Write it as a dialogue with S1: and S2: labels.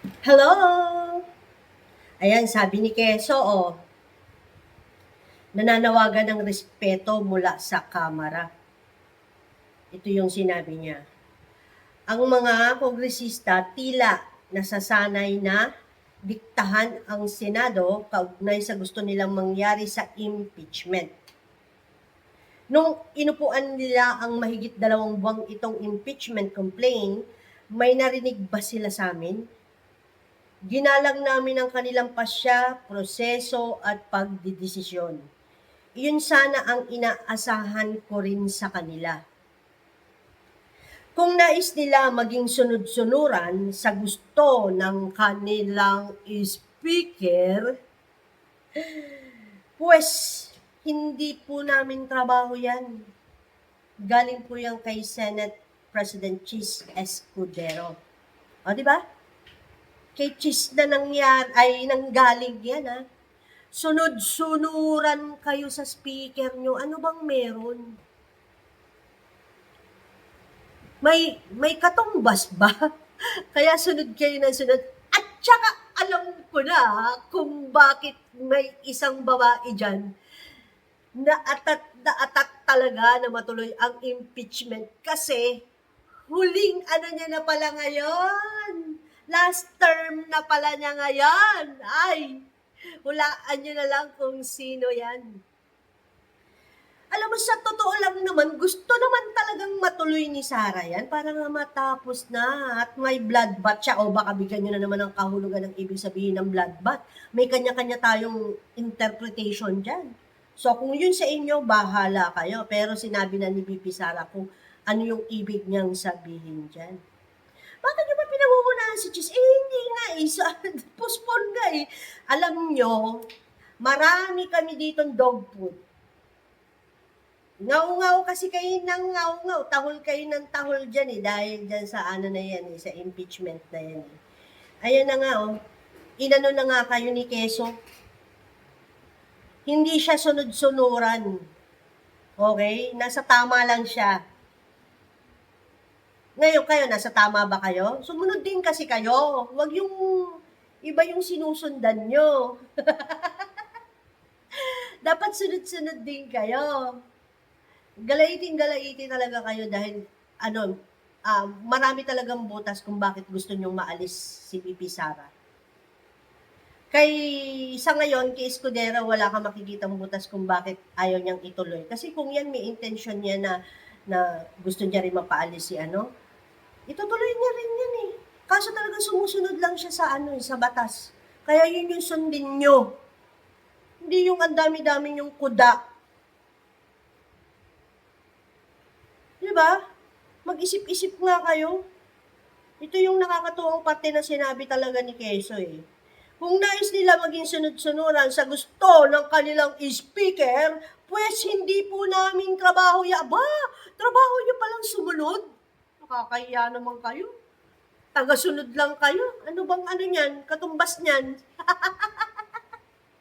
S1: Hello! Ayan, sabi ni Keso, oh, nananawagan ng respeto mula sa kamara. Ito yung sinabi niya. Ang mga kongresista tila nasasanay na diktahan ang Senado kaugnay sa gusto nilang mangyari sa impeachment. Nung inupuan nila ang mahigit dalawang buwang itong impeachment complaint, may narinig ba sila sa amin? Ginalang namin ang kanilang pasya, proseso at pagdidesisyon. Iyon sana ang inaasahan ko rin sa kanila. Kung nais nila maging sunod-sunuran sa gusto ng kanilang speaker, pues hindi po namin trabaho yan. Galing po yan kay Senate President Chis Escudero. O, di ba? Kay Chis na nangyari, ay nanggaling yan, ha? Sunod-sunuran kayo sa speaker nyo. Ano bang meron? May, may katumbas ba? Kaya sunod kayo ng sunod. At saka alam ko na kung bakit may isang babae dyan na atat na atat talaga na matuloy ang impeachment kasi huling ano niya na pala ngayon. Last term na pala niya ngayon. Ay, hulaan niyo na lang kung sino yan. Alam mo, sa totoo lang naman, gusto naman talagang matuloy ni Sarah yan para nga matapos na at may bloodbath siya o baka bigyan nyo na naman ang kahulugan ng ibig sabihin ng bloodbath. May kanya-kanya tayong interpretation dyan. So kung yun sa inyo, bahala kayo. Pero sinabi na ni BP Sara kung ano yung ibig niyang sabihin dyan. Bakit nyo pinangungunahan si Chis? Eh, hindi nga eh. So, postpone nga eh. Alam nyo, marami kami dito dog food. Ngaw-ngaw kasi kayo ng ngaw-ngaw. Tahol kayo ng tahol dyan eh. Dahil dyan sa ano na yan eh. Sa impeachment na yan eh. Ayan na nga oh. Inano na nga kayo ni Keso. Hindi siya sunod-sunuran. Okay? Nasa tama lang siya. Ngayon kayo, nasa tama ba kayo? Sumunod din kasi kayo. Huwag yung iba yung sinusundan nyo. Dapat sunod-sunod din kayo. Galaitin, galaitin talaga kayo dahil ano, ah, marami talagang butas kung bakit gusto nyong maalis si BP Sara. Kay sa ngayon, kay Escudero, wala ka makikitang butas kung bakit ayaw niyang ituloy. Kasi kung yan may intention niya na na gusto niya rin mapaalis si ano, itutuloy niya rin yan eh. Kaso talaga sumusunod lang siya sa ano, eh, sa batas. Kaya yun yung sundin nyo. Hindi yung ang dami-dami yung kuda. Di ba? Mag-isip-isip nga kayo. Ito yung nakakatuwang parte na sinabi talaga ni Keso eh. Kung nais nila maging sunod-sunuran sa gusto ng kanilang speaker, pues hindi po namin trabaho ya. Ba, trabaho niyo palang sumunod. Nakakahiya naman kayo. Tagasunod lang kayo. Ano bang ano niyan? Katumbas niyan.